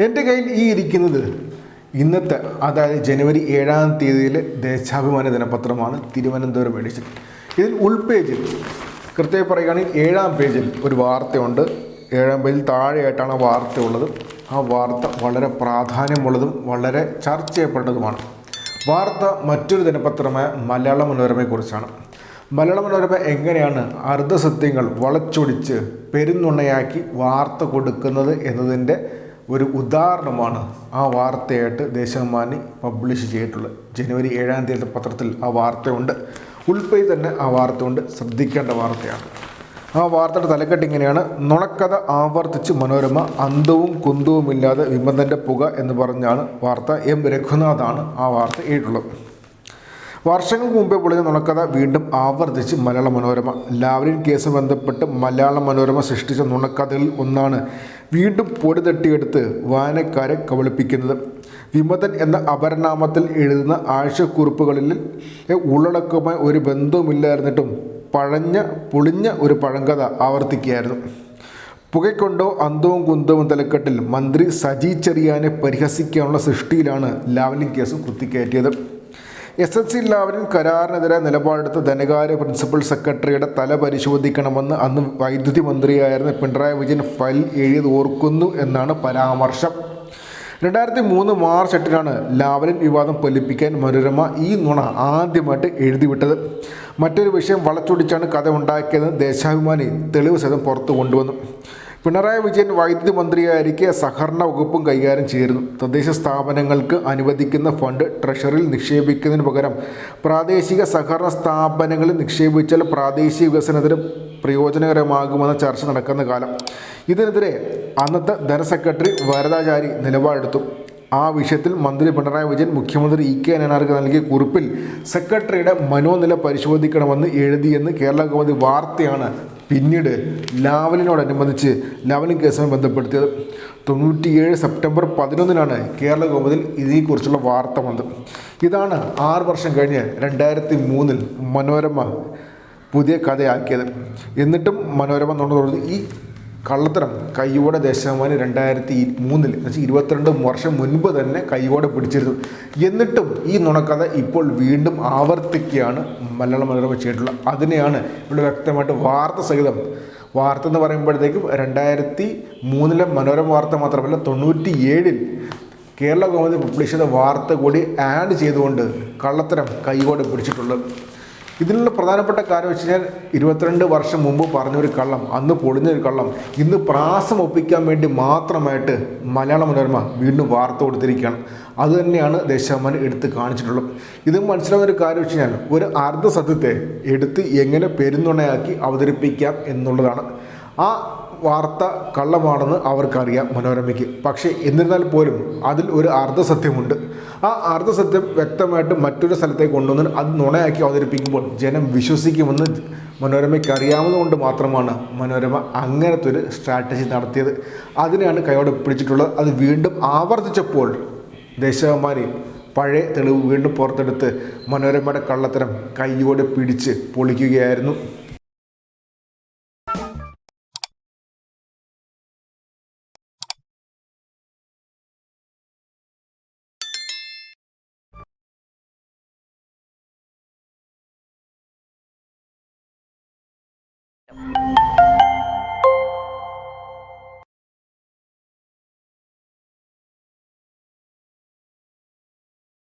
എന്റെ കയ്യിൽ ഈ ഇരിക്കുന്നത് ഇന്നത്തെ അതായത് ജനുവരി ഏഴാം തീയതിയിലെ ദേശാഭിമാനി ദിനപത്രമാണ് തിരുവനന്തപുരം എഡിഷൻ ഇതിൽ ഉൾപേജിൽ കൃത്യമായി പറയുകയാണെങ്കിൽ ഏഴാം പേജിൽ ഒരു വാർത്തയുണ്ട്. ഏഴാം പേജിൽ താഴെയായിട്ടാണ് ആ വാർത്ത ഉള്ളത്. ആ വാർത്ത വളരെ പ്രാധാന്യമുള്ളതും വളരെ ചർച്ച ചെയ്യപ്പെട്ടതുമാണ്. വാർത്ത മറ്റൊരു ദിനപത്രമായ മലയാള മനോരമയെക്കുറിച്ചാണ് മലയാള മനോരമ എങ്ങനെയാണ് അർദ്ധസത്യങ്ങൾ വളച്ചൊടിച്ച് പെരുന്നുണയാക്കി വാർത്ത കൊടുക്കുന്നത് എന്നതിന്റെ ഒരു ഉദാഹരണമാണ് ആ വാർത്തയായിട്ട് ദേശാഭിമാനി പബ്ലിഷ് ചെയ്തിട്ടുള്ളത്. ജനുവരി ഏഴാം തീയതി പത്രത്തിൽ ആ വാർത്തയുണ്ട്. ഉൾപ്പെടെ തന്നെ ആ വാർത്ത വാർത്തയുണ്ട്. ശ്രദ്ധിക്കേണ്ട വാർത്തയാണ്. ആ വാർത്തയുടെ തലക്കെട്ട് ഇങ്ങനെയാണ്. നുണക്കഥ ആവർത്തിച്ച് മനോരമ അന്തവും കുന്തവുമില്ലാതെ വിമതന്റെ പുക എന്ന് പറഞ്ഞാണ് വാർത്ത. എം. രഘുനാഥാണ് ആ വാർത്ത എഴുതിയിട്ടുള്ളത്. വർഷങ്ങൾക്ക് മുമ്പേ പൊളിഞ്ഞ നുണക്കഥ വീണ്ടും ആവർത്തിച്ച് മലയാള മനോരമ. ലാവ്ലിൻ കേസ് ബന്ധപ്പെട്ട് മലയാള മനോരമ സൃഷ്ടിച്ച നുണക്കഥകളിൽ ഒന്നാണ് വീണ്ടും പൊടി തട്ടിയെടുത്ത് വായനക്കാരെ കബളിപ്പിക്കുന്നത്. വിമതൻ എന്ന അപരനാമത്തിൽ എഴുതുന്ന ആഴ്ചക്കുറിപ്പുകളിൽ ഉള്ളടക്കമായി ഒരു ബന്ധവുമില്ലായിരുന്നിട്ടും പഴഞ്ഞ പൊളിഞ്ഞ ഒരു പഴങ്കഥ ആവർത്തിക്കുകയായിരുന്നു. പുകയ്ക്കൊണ്ടോ അന്തവും കുന്തവും തലക്കെട്ടിൽ മന്ത്രി സജി ചെറിയാനെ പരിഹസിക്കാനുള്ള സൃഷ്ടിയിലാണ് ലാവ്ലിൻ കേസ് കുത്തിക്കയറ്റിയത്. എസ് എസ് സി ലാവലിൻ കരാറിനെതിരെ നിലപാടെടുത്ത ധനകാര്യ പ്രിൻസിപ്പൽ സെക്രട്ടറിയുടെ തല പരിശോധിക്കണമെന്ന് അന്ന് വൈദ്യുതി മന്ത്രിയായിരുന്ന പിണറായി വിജയൻ ഫയൽ എഴുതി ഓർക്കുന്നു എന്നാണ് പരാമർശം. രണ്ടായിരത്തി മൂന്ന് മാർച്ച് എട്ടിനാണ് ലാവലിൻ വിവാദം പൊലിപ്പിക്കാൻ മനോരമ ഈ നുണ ആദ്യമായിട്ട് എഴുതിവിട്ടത്. മറ്റൊരു വിഷയം വളച്ചൊടിച്ചാണ് കഥ ഉണ്ടാക്കിയത് ദേശാഭിമാനി തെളിവ് സഹിതം പുറത്തു കൊണ്ടുവന്നു. പിണറായി വിജയൻ വൈദ്യുതി മന്ത്രിയായിരിക്കെ സഹകരണ വകുപ്പും കൈകാര്യം ചെയ്തിരുന്നു. തദ്ദേശ സ്ഥാപനങ്ങൾക്ക് അനുവദിക്കുന്ന ഫണ്ട് ട്രഷറിയിൽ നിക്ഷേപിക്കുന്നതിന് പകരം പ്രാദേശിക സഹകരണ സ്ഥാപനങ്ങളിൽ നിക്ഷേപിച്ചാൽ പ്രാദേശിക വികസനത്തിന് പ്രയോജനകരമാകുമെന്ന ചർച്ച നടക്കുന്ന കാലം. ഇതിനെതിരെ അന്നത്തെ ധനസെക്രട്ടറി വരദാചാരി നിലപാടെടുത്തു. ആ വിഷയത്തിൽ മന്ത്രി പിണറായി വിജയൻ മുഖ്യമന്ത്രി ഇ കെ നായർക്ക് നൽകിയ കുറിപ്പിൽ സെക്രട്ടറിയുടെ മനോനില പരിശോധിക്കണമെന്ന് എഴുതിയെന്ന് കേരള കൗമുദി വാർത്തയാണ് പിന്നീട് ലാവലിനോടനുബന്ധിച്ച് ലാവലിൻ കേസുമായി ബന്ധപ്പെടുത്തിയത് തൊണ്ണൂറ്റിയേഴ് സെപ്റ്റംബർ പതിനൊന്നിനാണ് കേരള കോമതിൽ ഇതിനെക്കുറിച്ചുള്ള വാർത്ത വന്നത്. ഇതാണ് ആറ് വർഷം കഴിഞ്ഞ് രണ്ടായിരത്തി മൂന്നിൽ മനോരമ പുതിയ കഥയാക്കിയത്. എന്നിട്ടും മനോരമ എന്നുള്ളത് ഈ കള്ളത്തരം. കയ്യോടെ ദേശാഭിമാനി രണ്ടായിരത്തി മൂന്നിൽ എന്നുവെച്ചാൽ ഇരുപത്തിരണ്ട് വർഷം മുൻപ് തന്നെ കയ്യോടെ പിടിച്ചിരുന്നു. എന്നിട്ടും ഈ നുണക്കഥ ഇപ്പോൾ വീണ്ടും ആവർത്തിക്കുകയാണ് മലയാള മനോരമ ചെയ്തിട്ടുള്ളത് അതിനെയാണ് ഇവിടെ വ്യക്തമായിട്ട് വാർത്ത സഹിതം. വാർത്ത എന്ന് പറയുമ്പോഴത്തേക്കും രണ്ടായിരത്തി മൂന്നിലെ മനോരമ വാർത്ത മാത്രമല്ല തൊണ്ണൂറ്റി ഏഴിൽ കേരള ഗവൺമെന്റ് പബ്ലിഷ് ചെയ്ത വാർത്ത കൂടി ആഡ് ചെയ്തുകൊണ്ട് കള്ളത്തരം കൈകോടെ പിടിച്ചിട്ടുള്ളത്. ഇതിനുള്ള പ്രധാനപ്പെട്ട കാര്യം വെച്ച് കഴിഞ്ഞാൽ ഇരുപത്തിരണ്ട് വർഷം മുമ്പ് പറഞ്ഞൊരു കള്ളം അന്ന് പൊളിഞ്ഞൊരു കള്ളം. ഇന്ന് പ്രാസം ഒപ്പിക്കാൻ വേണ്ടി മാത്രമായിട്ട് മലയാള മനോരമ വീണ്ടും വാർത്ത കൊടുത്തിരിക്കുകയാണ്. അതുതന്നെയാണ് ദേശാഭിമാനം എടുത്ത് കാണിച്ചിട്ടുള്ളത്. ഇത് മനസ്സിലാവുന്ന ഒരു കാര്യം വെച്ച് കഴിഞ്ഞാൽ ഒരു അർദ്ധസത്യത്തെ എടുത്ത് എങ്ങനെ പെരുന്നുണയാക്കി അവതരിപ്പിക്കാം എന്നുള്ളതാണ്. ആ വാർത്ത കള്ളമാണെന്ന് അവർക്കറിയാം മനോരമയ്ക്ക്. പക്ഷേ എന്നിരുന്നാൽ പോലും അതിൽ ഒരു അർദ്ധസത്യമുണ്ട്. ആ അർദ്ധസത്യം വ്യക്തമായിട്ട് മറ്റൊരു സ്ഥലത്തേക്ക് കൊണ്ടുവന്ന് അത് നുണയാക്കി അവതരിപ്പിക്കുമ്പോൾ ജനം വിശ്വസിക്കുമെന്ന് മനോരമയ്ക്ക് അറിയാവുന്നതുകൊണ്ട് മാത്രമാണ് മനോരമ അങ്ങനത്തെ ഒരു സ്ട്രാറ്റജി നടത്തിയത്. അതിനെയാണ് കൈയോടെ പിടിച്ചിട്ടുള്ളത്. അത് വീണ്ടും ആവർത്തിച്ചപ്പോൾ ദേശാഭിമാനി പഴയ തെളിവ് വീണ്ടും പുറത്തെടുത്ത് മനോരമയുടെ കള്ളത്തരം കൈയോടെ പിടിച്ച് പൊളിക്കുകയായിരുന്നു.